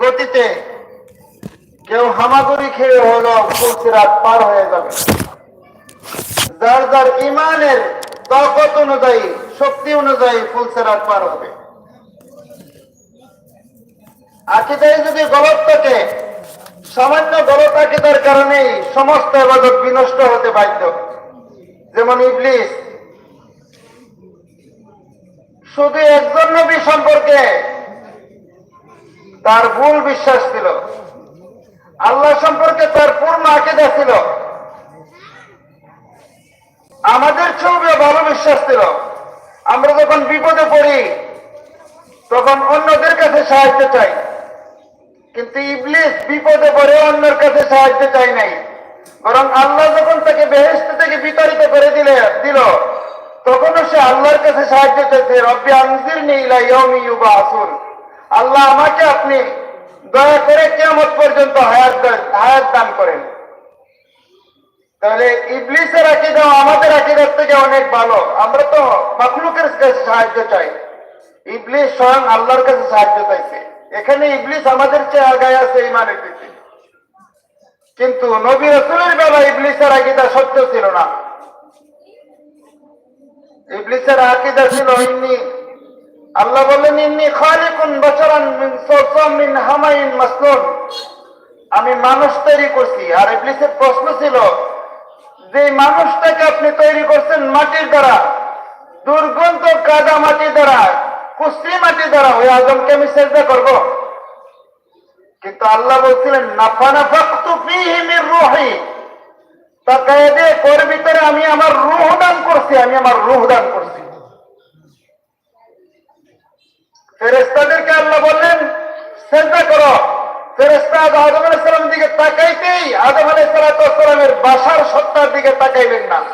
গতিতে কেউ হামাগুড়ি খেয়ে হলো ফুলসিরাত পার হয়ে যাবে। যার যার ইমানের তাকত অনুযায়ী, শক্তি অনুযায়ী ফুলসিরাত পার হবে। আকিদায় যদি গলত থাকে, সামান্য গলত আকিদার কারণেই সমস্ত এবাদত বিনষ্ট হতে বাধ্য। যেমন ইবলিস, শুধু একজন নবী সম্পর্কে তার ভুল বিশ্বাস ছিল। আল্লাহ সম্পর্কে তার পূর্ণ আকিদা ছিল। আমাদের চেয়েও ভালো বিশ্বাস ছিল। আমরা যখন বিপদে পড়ি, তখন অন্যদের কাছে সাহায্য চাই। কিন্তু ইবলিস বিপদে পড়ে অন্যের কাছে সাহায্য চাই নাই। বরং আল্লাহ যখন তাকে বেহেস্ত থেকে বিতাড়িত করে দিলে, দিল, তখনও সে আল্লাহর কাছে সাহায্য চাইছে, রব্বি আনজির নেই ইউবা আসুন আল্লাহ আমাকে আপনি দয়া করে কেমন পর্যন্ত হায়াত হায়াত দান করেন। তাহলে ইবলিসের আকিদা আমাদের আকিদার থেকে অনেক ভালো। আমরা তো মখলুকের কাছে সাহায্য চাই। ইবলিস স্বয়ং আল্লাহর কাছে সাহায্য চাইছে। এখানে ইবলিস আমাদের চেয়ে আগায় আছে ইমানের দিকে। কিন্তু নবী রসুলের বেলা ইবলিসের আকিদা সত্য ছিল না। ইবলিসের আকিদা ছিল আল্লাহ বললেন ইন্নি খালিকুন বছরান মিন সলসাম মিন হামাইন মাসনুন। আমি মানুষ তৈরি করছি। আর ইবলিসের প্রশ্ন ছিল যে মানুষটাকে আপনি তৈরি করছেন মাটির দ্বারা, দুর্গন্ধ কাদা মাটি দ্বারা কুস্তি মাটি দ্বারা, ওই আজমকে আমি চেষ্টা করব? কিন্তু আল্লাহ বলছিলেন নাফানা ফাক্তু ফিহি মির রুহি। তাকায় দে কোর ভিতরে আমি আমার রুহ দান করছি, আমি আমার রুহ দান করছি। ফেরেস্তাদেরকে আল্লাহ বললেন চেষ্টা করো ফেরেস্তা আদম আলাইসালাম দিকে তাকাইতেই আদম আলাইসালামের বাসার সত্তার দিকে তাকাইলেন না।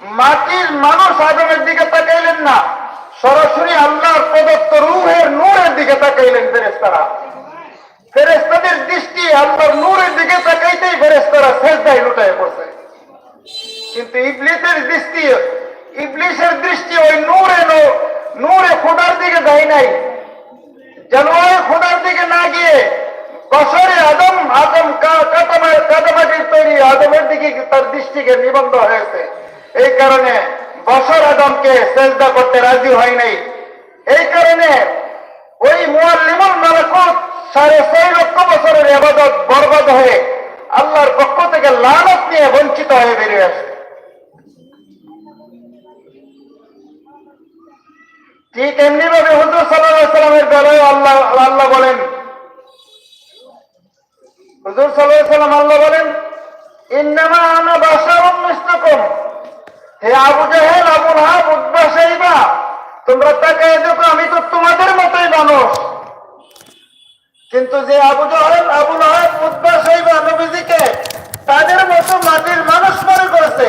মাটির মানুষ আদমের দিকে তাকাইলেন না। সরাসরি আল্লাহর প্রদত্ত রুহের নূরের দিকে তাকাইলেন ফেরেস্তারা ফেরেস্তাদের দৃষ্টি আল্লাহর নূরের দিকে তাকাইতেই ফেরেস্তারা শেষদায় লুটায় পড়ছে। কিন্তু ইবলিসের দৃষ্টি ইবলিসের দৃষ্টি ওই নূরে নো- নূরে খোদার দিকে যায় নাই। জানোয়ার খোদার দিকে না গিয়ে বছরে আদম আদম কা- কাটামা- কাটামাটির তৈরি আদমের দিকে তার দৃষ্টিকে নিবন্ধ হয়েছে। এই কারণে বছর আদমকে চেষ্টা করতে রাজি হয় নাই। এই কারণে ওই মুয়াল্লিমুল মালাকুত সাড়ে ছয় লক্ষ বছরের আবাদত বরবাদ হয়ে আল্লাহর পক্ষ থেকে লানত নিয়ে বঞ্চিত হয়ে বেরিয়ে আসে ঠিক এমনি ভাবে হুজুর সাল্লামের বেলায় আল্লাহ আল্লাহ বলেন? হুজুর সাল্লাম আল্লাহ বলেন, ইন্নামা আনা বাসারুম মিসলাকুম। হে আবু জাহেল, আবু লাহাব উদ্বা সাইবা, তোমরা তাকায় দেখো, আমি তো তোমাদের মতোই মানুষ। কিন্তু যে আবু জাহেল, আবু লাহাব উদ্বা সাইবা নবীজিকে তাদের মতো মাটির মানুষ মনে করেছে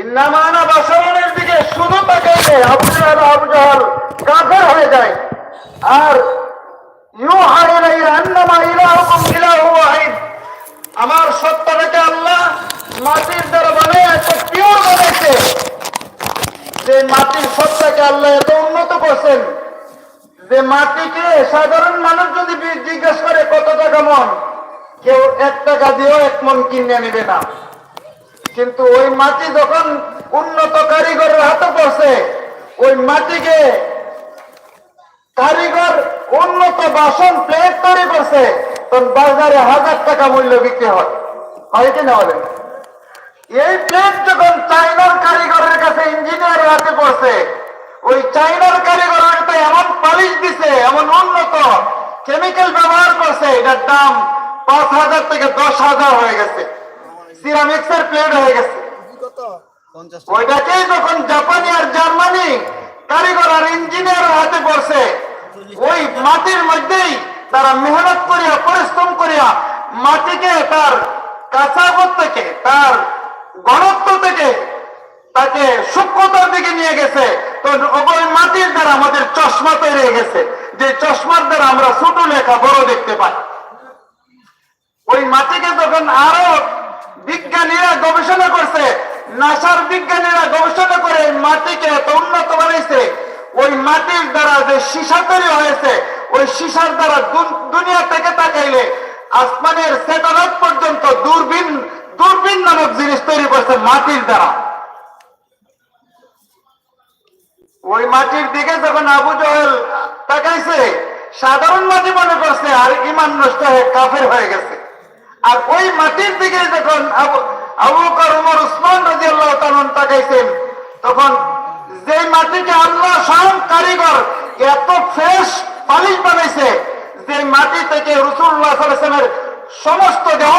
ইন্নামানা বাসনের দিকে শুধু তাকাইলে আবু জাহাল আবু জাহাল কাফের হয়ে যায়। আর ইউহা ইলাইয়া আন্নামা ইলাহুকুম ইলাহু ওয়াহিদ। আমার সত্তাটাকে আল্লাহ মাটির দ্বারা বানায় এত পিওর বানাইছে যে মাটির সত্তাকে আল্লাহ এত উন্নত করছেন। যে মাটিকে সাধারণ মানুষ যদি জিজ্ঞেস করে কত টাকা মন, কেউ এক টাকা দিয়েও এক মন কিনে নেবে না। কিন্তু ওই মাটি যখন উন্নত কারিগরের হাতে পড়ছে, ওই মাটিকে কারিগর উন্নত বাসন, প্লেট তৈরি করছে, তখন বাজারে হাজার টাকা মূল্য বিক্রি হয়। হয় কি না বলেন? এই প্লেট যখন চাইনার কারিগরের কাছে ইঞ্জিনিয়ারের হাতে পড়ছে, ওই চাইনার কারিগর একটা এমন পালিশ দিছে, এমন উন্নত কেমিক্যাল ব্যবহার করছে, এটার দাম পাঁচ হাজার থেকে দশ হাজার হয়ে গেছে। সিরামিক্সের প্লেট হয়ে গেছে। ওইটাকেই যখন জাপানি আর জার্মানি কারিগর আর ইঞ্জিনিয়ার হাতে পড়ছে, ওই মাটির মধ্যেই তারা মেহনত করিয়া, পরিশ্রম করিয়া মাটিকে তার কাঁচাগত থেকে, তার ঘনত্ব থেকে তাকে সূক্ষ্মতার দিকে নিয়ে গেছে। তো ওই মাটির দ্বারা আমাদের চশমা তৈরি হয়ে গেছে। যে চশমার দ্বারা আমরা ছোট লেখা বড় দেখতে পাই। ওই মাটিকে যখন আরও বিজ্ঞানীরা গবেষণা করছে, নাসার বিজ্ঞানীরা গবেষণা করে মাটিকে এত উন্নত বানাইছে। ওই মাটির দ্বারা যে সীসা তৈরি হয়েছে, ওই সীসার দ্বারা দুনিয়া থেকে তাকাইলে আসমানের স্যাটেলাইট পর্যন্ত দূরবীন দূরবীন নামক জিনিস তৈরি করছে মাটির দ্বারা। ওই মাটির দিকে যখন আবু জহেল তাকাইছে, সাধারণ মাটি মনে করছে আর ইমান নষ্ট হয়ে কাফের হয়ে গেছে। আর ওই মাটির দিকে যখন আবু উমর, উসমান রাজি আল্লাহ তাকাইছেন, তখন যে মাটিকে আল্লাহ স্বয়ং কারিগর এত ফ্রেশ পালিশ বানাইছে যে মাটি থেকে সাল্লামের সমস্ত দেহ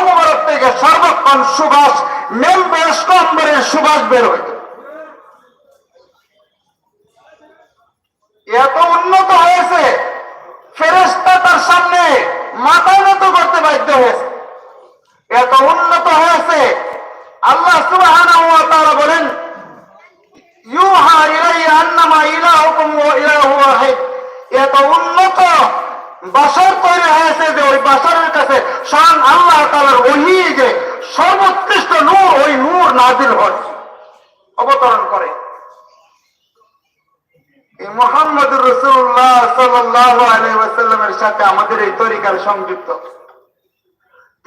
থেকে সর্বক্ষণ সুবাস, মেল বেশ কম্বরের সুবাস বের এত উন্নত হয়েছে ফেরেস্তা তার সামনে মাথা নত করতে বাধ্য হয়েছে। এত উন্নত হয়েছে। আল্লাহ বলেন এত উন্নত বাসর তৈরি হয়েছে যে ওই বাসরের কাছে আল্লাহ যে সর্বোৎকৃষ্ট নূর, ওই নূর নাজিল হয়। অবতরণ করে। এই মোহাম্মদ রসুল্লাহ সাল্লাহ আলাইসাল্লামের সাথে আমাদের এই তরিকার সংযুক্ত।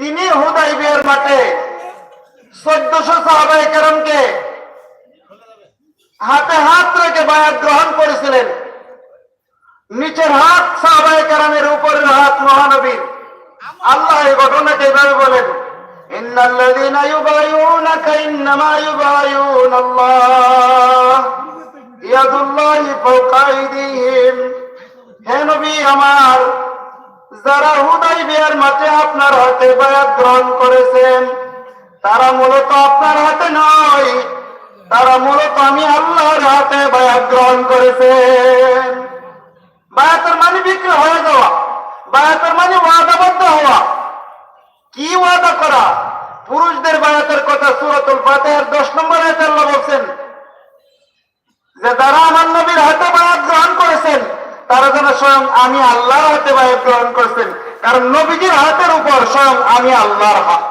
তিনি হুদাই বিয়ের মাঠে চোদ্দশো সাহাবাই কারণকে হাতে হাত রেখে বায়াত গ্রহণ করেছিলেন। নিচের হাত সাহাবাই কারণের উপরের হাত মহানবীর। আল্লাহ এই ঘটনাকে এভাবে বলেন আমার যারা হুদাই বিয়ার মাঠে আপনার হাতে বায়াত গ্রহণ করেছেন, তারা মূলত আপনার হাতে নয়, তারা মূলত আমি আল্লাহর হাতে বায়াত গ্রহণ করেছেন। বায়াতের মানে বিক্রি হয়ে যাওয়া, বায়াতের মানে ওয়াদাবদ্ধ হওয়া। কি ওয়াদা করা? পুরুষদের বায়াতের কথা সুরাতুল ফাতিহার দশ নম্বর আয়াতে আল্লাহ বলছেন যে যারা আমার নবীর হাতে বায়াত গ্রহণ করেছেন তারা যেন স্বয়ং আমি আল্লাহর হাতে বায়াত গ্রহণ করছেন। কারণ নবীজির হাতের উপর স্বয়ং আমি আল্লাহর হাত।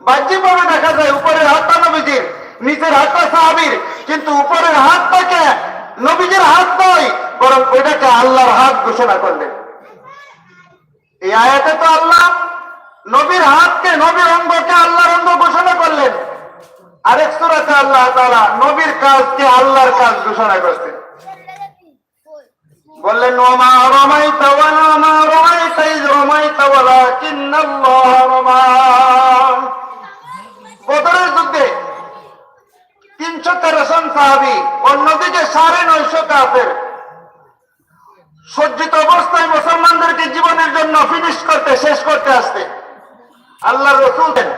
বাহ্যিকভাবে দেখা যায় উপরের হাতটা নবীজির, নিচের হাতটা সাহাবির। কিন্তু উপরের হাতটাকে নবীজির হাত নয়, বরং ওইটাকে আল্লাহর হাত ঘোষণা করলেন। এই আয়াতে তো আল্লাহ নবীর হাতকে, নবীর অঙ্গকে আল্লাহর অঙ্গ ঘোষণা করলেন। আরেক সুরাতে আল্লাহ তাআলা নবীর কাজকে আল্লাহর কাজ ঘোষণা করছেন। বললেন, ওমা রমাইতা ওয়ালা মা রমাইতা ইয রমাইতা ওয়ালাকিন্নাল্লাহ রমা। বদরের যুদ্ধে তিনশো তেরো জন সাহাবি, অন্যদিকে সাড়ে নয়শো কাফের সজ্জিত অবস্থায় মুসলমানদেরকে জীবনের জন্য ফিনিশ করতে, শেষ করতে আসতে আল্লাহ রসুল দেন।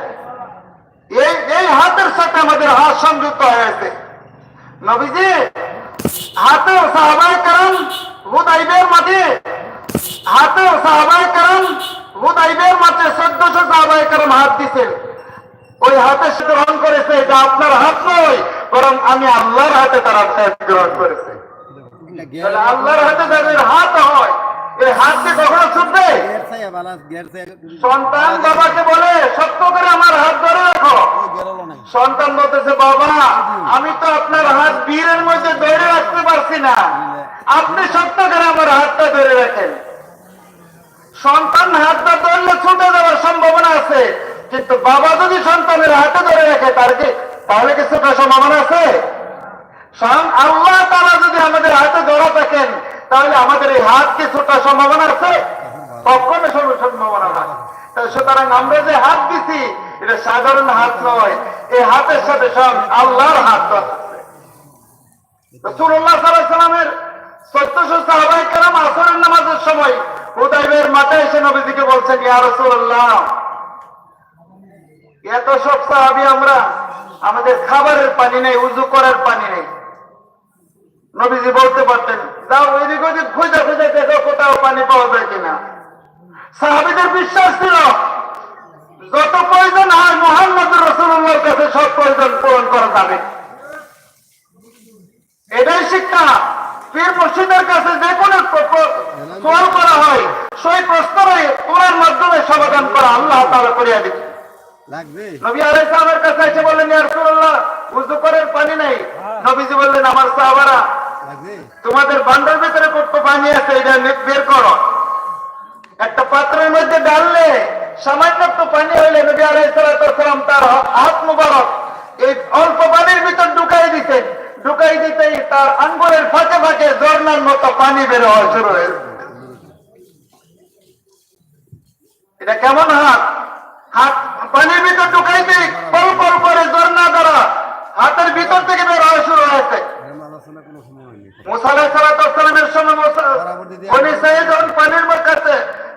এই এই হাতের সাথে আমাদের হাত সংযুক্ত হয়েছে নবীজি হাতে সাহাবাই কারণ হুদাইবের মাঠে হাতে সাহাবাই কারণ হুদাইবের মাঠে চোদ্দশো সাহাবাই কারণ হাত দিছে ওই হাতে সে গ্রহণ করেছে এটা আপনার হাত নয় বরং আমি আল্লাহর হাতে তারা গ্রহণ করেছে। আল্লাহর হাতে যাদের হাত হয় এই হাত কি কখনো ছুটবে? সন্তান বাবাকে বলে সত্য করে আমার হাত ধরে রাখো। সন্তান বলতেছে বাবা আমি তো আপনার হাত বীরের মধ্যে ধরে রাখতে পারছি না। আপনি সত্য করে আমার হাতটা ধরে রাখেন। সন্তান হাতটা ধরলে ছুটে যাওয়ার সম্ভাবনা আছে। কিন্তু বাবা যদি সন্তানের হাতে ধরে রাখে তার কি তাহলে কি ছোটার সম্ভাবনা আছে? স্বয়ং আল্লাহ তারা যদি আমাদের হাতে ধরা থাকেন তাহলে আমাদের এই হাত কি ছোটার সম্ভাবনা আছে? কখনো সম্ভাবনা নাই সুতরাং আমরা যে হাত দিছি, এটা সাধারণ হাত নয়। এই হাতের সাথে স্বয়ং আল্লাহর হাত সব আমাদের খাবারের পানি নেই উজু করার পানি নেই। নবীজি বলতে পারতেন যাও খুঁজে খুঁজে দেখো কোথাও পানি পাওয়া যায় কিনা। সাহাবিদের বিশ্বাস ছিল যত প্রয়োজন হয় মোহাম্মদ রসুল্লাহর কাছে সব প্রয়োজন পূরণ করা যাবে। এটাই শিক্ষা পীর মুর্শিদের কাছে যে কোনো সোয়াল করা হয় সেই প্রশ্নের কোরআন মাধ্যমে সমাধান করা আল্লাহ তাআলা করিয়া দিচ্ছে লাগবে। নবী আলাইহিস সালামের কাছে এসে বললেন ইয়া রাসূলুল্লাহ উযু করার পানি নাই। নবীজি বললেন আমার সাহাবারা তোমাদের বান্ডার ভিতরে কত পানি আছে এটা বের করো। একটা পাত্রের মধ্যে ডাললে সামান্য একটু পানি হইলে নবী আলাইহিস সালাম তার হাত মুবারক এই অল্প পানির ভিতর ঢুকাই দিতেন। ঢুকাই দিতেই তার আঙ্গুলের ফাঁকে ফাঁকে ঝর্ণার মতো পানি বের হওয়া শুরু হয়েছে এটা কেমন হাত? হাত পানির ভিতর ঢুকাইতে পল পল করে ঝর্ণা দ্বারা হাতের ভিতর থেকে বের হওয়া শুরু হয়েছে।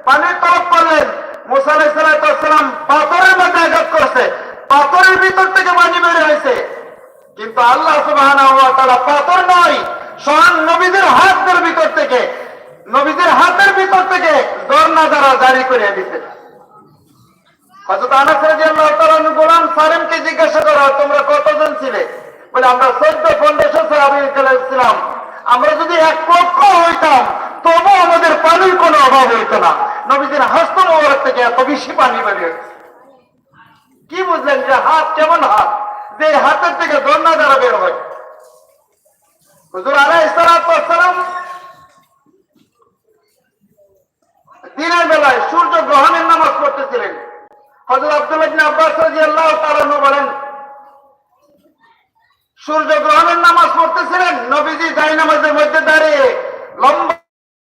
পানির করলেন মুসা পাথরের মধ্যে আঘাত করছে। পাথরের ভিতর থেকে পানি বের হয়েছে। কিন্তু আল্লাহ পাথর নয় স্বয়ং নবীদের হাতের ভিতর থেকে নবীদের হাতের ভিতর থেকে ঝর্ণা দ্বারা জারি করে দিতে হযরত আনাস রাদিয়াল্লাহু তাআলা গোলাম সালেমকে জিজ্ঞাসা করা তোমরা কতজন ছিলে? বলে আমরা চোদ্দ পনেরোশো সাহাবী ছিলাম। আমরা যদি এক লক্ষ হইতাম তবু আমাদের পানির কোনো অভাব হইতো না। নবীদের হাস্ত মোবারক থেকে এত বেশি পানি বেরিয়ে কি বুঝলেন যে হাত কেমন হাত? যে হাতের থেকে দন্যা দ্বারা বের হয়। হুজুর আলাই সালাম দিনের বেলায় সূর্য গ্রহণের নামাজ পড়তেছিলেন হজরত আব্দুল ইবনে আব্বাস রাদিয়াল্লাহু তাআলা আনহু বলেন সূর্য গ্রহণের নামাজ পড়তেছিলেন নবীজি যাই নামাজের মধ্যে দাঁড়িয়ে লম্বা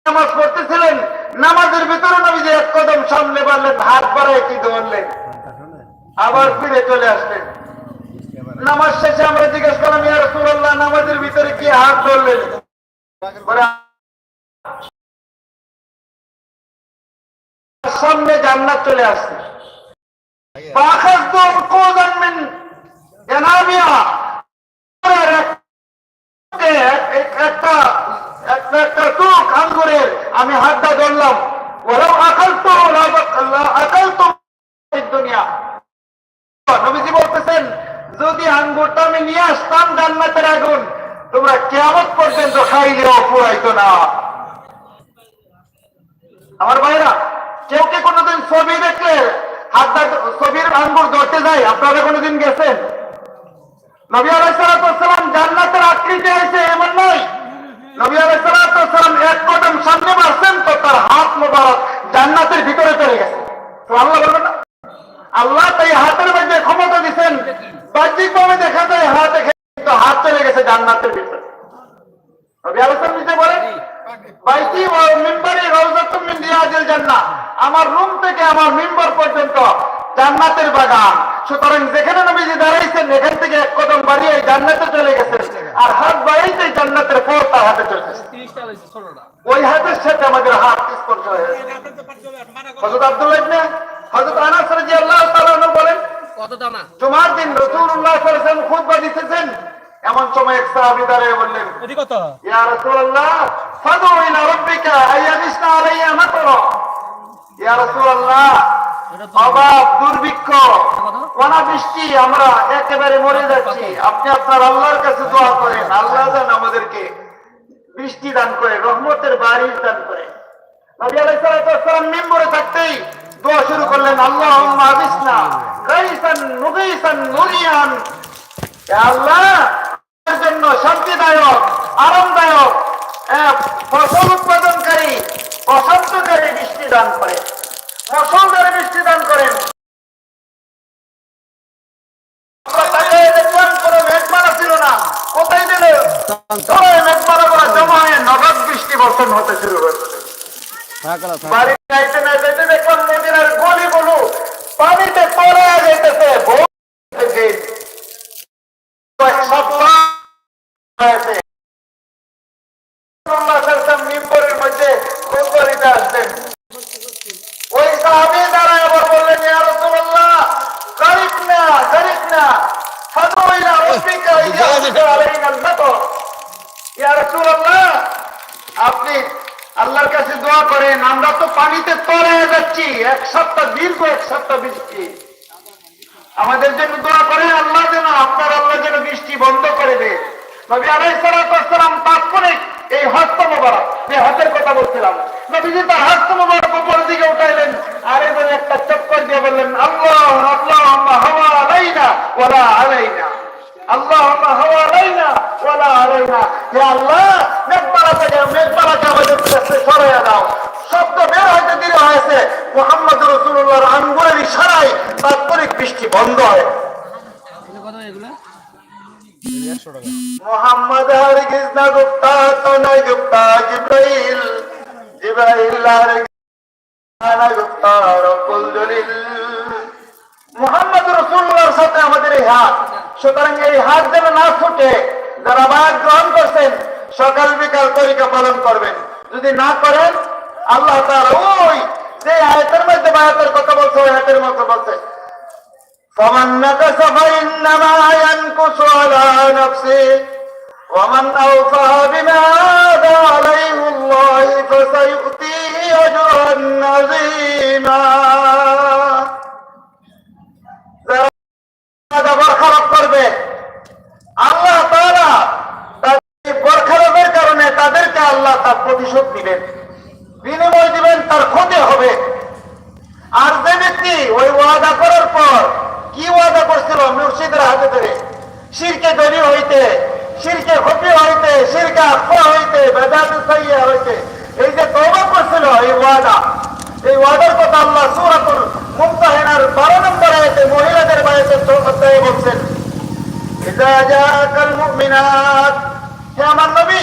নামাজ পড়তেছিলেন নামাজের ভিতরে নবীজি এক কদম সামনে বাড়লেন হাত বাড়ায় কি ধরলেন আসলে আবার ফিরে চলে আসলেন নামাজ শেষে আমরা জিজ্ঞেস করলাম ইয়া রাসূলুল্লাহ নামাজের ভিতরে কি হাত ধরলেন বলে, সামনে জান্নাত চলে আসছে। আমি হাতটা ধরলাম। ওরাও আকাল তো আকাল তো নবীজি বলতেছেন, যদি আঙ্গুরটা আমি নিয়ে আসতাম জান্নাতের আগুন, তোমরা কেমন পর্যন্ত খাইলে পুরাইতো না। আমার ভাইরা কেউ কে কোনোদিন ছবি দেখলে হাতটা ছবির আঙ্গুর ধরতে যায়? আপনারা কোনোদিন গেছেন? নবী এমন নয়। নবী এক সামনে তো হাত ভিতরে চলে গেছে। তো আল্লাহ আল্লাহ তাই হাতের ক্ষমতা দিচ্ছেন দেখা যায় হাত কিন্তু হাত চলে গেছে জান্নাতের ভিতরে। আমার রুম থেকে আমার মিম্বার পর্যন্ত জান্নাতের বাগান। সুতরাং যেখানে নবীজি দাঁড়াইছেন এখান থেকে এক কদম বাড়িয়ে জান্নাতে চলে গেছেন। আর হাত বাড়াইতে জান্নাতের পর তার হাতে চলে ওই হাতের সাথে আমাদের হাত স্পর্শ হয়েছে। হযরত আব্দুল্লাহ ইবনে হযরত আনাস রাদিয়াল্লাহু তাআলা বলেন কত দানা? জুমার দিন রাসূলুল্লাহ সাল্লাল্লাহু আলাইহি ওয়াসাল্লাম খুতবা দিতেছেন। এমন সময় এক সাহাবী দাঁড়িয়ে বললেন ইয়া রাসূলুল্লাহ ফাদু ইলা রাব্বিকা আলাইয়া মাতরা ইয়া রাসূলুল্লাহ অভাব দুর্ভিক্ষ। অনাবৃষ্টি আমরা একেবারে মরে যাচ্ছি। আপনি আপনার আল্লাহর কাছে দোয়া করেন আল্লাহ যেন আমাদেরকে বৃষ্টি দান করে রহমতের বারিশ দান করে। নবী আলাইহিস মিম্বরে থাকতেই দোয়া শুরু করলেন আল্লাহুম্মা আবিসনা গাইসান মুগীসান মুরিয়ান হে আল্লাহ জন্য শান্তিদায়ক আরামদায়ক ফসল উৎপাদনকারী বসন্তকারী বৃষ্টি দান ফসলদারে বৃষ্টি দান করেন। কোথায় দিল সবাই জমা হয়ে নগদ বৃষ্টি বর্ষণ হতে শুরু বাড়ি যাইতে না যেতে দেখলাম মদিনার গলিগুলো পানিতে তলে যেতেছে ভোর থেকে এক সপ্তাহ হয়েছে রাসূলুল্লাহ সাল্লাল্লাহু আলাইহি ওয়াসাল্লাম মিম্বরের মধ্যে খুতবা আসলেন ওই সাহাবী দাঁড়ায় আবার বললেন ইয়া রাসূলুল্লাহ গরিব না গরিব না ফাদু ইলা রাব্বিকা ইয়াসিকা আলাইনা আল-মাতর ইয়া রাসূলুল্লাহ আপনি আল্লাহর কাছে দোয়া দোয়া করেন আমরা তো পানিতে যাচ্ছি এক সপ্তাহ দীর্ঘ, এক সপ্তাহ বৃষ্টি। আমাদের জন্য দোয়া করেন আল্লাহ যেন আপনার আল্লাহ যেন বৃষ্টি বন্ধ করে দেয়। নবী আলাই সালাম তাৎক্ষণিক এই হস্ত মোবারক যে হাতের কথা বলছিলাম। নবীজি তার হস্ত মোবারক উপরের দিকে উঠাইলেন, আর এবার একটা চক্কর দিয়ে বললেন, আল্লাহ আল্লাহ হাওয়া আলাইনা ওলা আলাইনা। আল্লাহ আল্লাহ হাওয়া আলাইনা ওলা আলাইনা। হে আল্লাহ মেঘমালা থেকে মেঘমালাকে আমাদের কাছে সরাইয়া দাও। শব্দ বের হইতে দেরি হয়েছে। মোহাম্মদ রসুল্লাহর আঙ্গুলের ইশারায় তাৎক্ষণিক বৃষ্টি বন্ধ হয়। মোহাম্মদ গুপ্তা তো গুপ্তা, জিব্রাইল। জিব্রাইল না গুপ্তা, রব্বুল জলিল মোহাম্মদ রসুল্লাহর সাথে আমাদের এই হাত। সুতরাং এই হাত যেন না ছুটে যারা গ্রহণ করছেন, সকাল বিকাল তরিকা পালন করবেন। যদি না করেন আল্লাহ তাআলা ওই যে আয়াতের মধ্যে বায়াতের কথা বলছে ওই আয়াতের মধ্যে বলছে فمن نكس فإنما ينكس على نفسه ومن أوفى بما عاد عليه الله فسيؤتيه أجرا عظيما কথা আল্লাহ সূরাতুল মুমতাহিনার 12 নম্বর আয়াতে মহিলাদের বায়াতে অধ্যায়ে বলছেন ইজা জাআকাল মুমিনাত হে আমার নবী,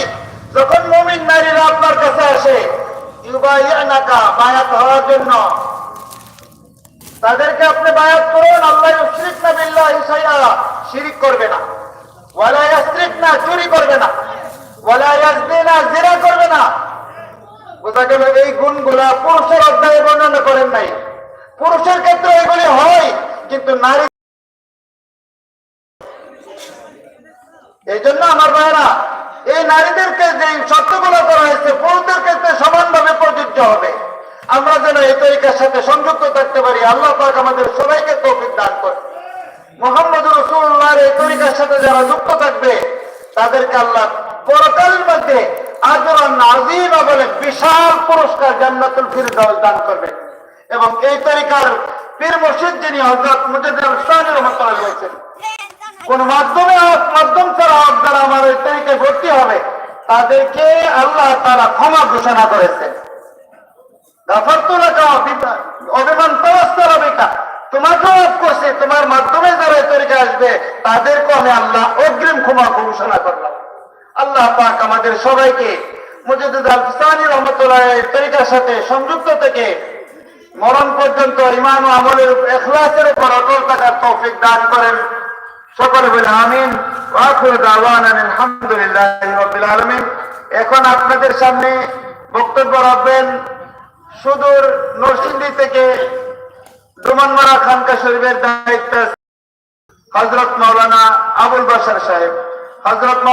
যখন মুমিন নারীরা আপনার কাছে আসে, ইউবাইয়ানাকা বায়াত হওয়ার জন্য, তাদেরকে আপনি বায়াত করুন, আল্লাহ ইউশরিক না শিরিক করবে না। ওয়ালা ইয়াসরিক না চুরি করবে না। ওয়ালা ইয়াজনিনা জিনা করবে না। বোঝা গেল এই গুণগুলা পুরুষের অধ্যায়ে বর্ণনা করেন নাই। পুরুষের ক্ষেত্রে এগুলি হয়, কিন্তু নারী এই জন্য আমার ভাইরা এই নারীদেরকে যে শর্তগুলো করা হয়েছে, পুরুষদের ক্ষেত্রে সমানভাবে প্রযোজ্য হবে। আমরা যেন এই তরিকার সাথে সংযুক্ত থাকতে পারি। আল্লাহ পাক আমাদের সবাইকে তৌফিক দান করে মোহাম্মদ রসুল্লাহর এই তরিকার সাথে যারা যুক্ত থাকবে, তাদেরকে আল্লাহ পরকালের মধ্যে তাদেরকে আল্লাহ তারা ক্ষমা ঘোষণা করেছেন। অভিমান তরস্তর অবিকা তোমাকেও অফ করছে, তোমার মাধ্যমে যারা তরিকে আসবে তাদেরকে আমি আল্লাহ অগ্রিম ক্ষমা ঘোষণা করলাম। আল্লাহ পাক আমাদের সবাইকে সাথে সংযুক্ত থেকে মরণ পর্যন্ত ইমান আমলের এখলাসের উপর অটল থাকার তৌফিক দান করেন। সকলে আমিন। আলহামদুলিল্লাহ এখন আপনাদের সামনে বক্তব্য রাখবেন সুদূর নরসিংদী থেকে ডুমানমারা খানকা শরীফের দায়িত্ব হজরত মাওলানা আবুল বাসার সাহেব। হজরত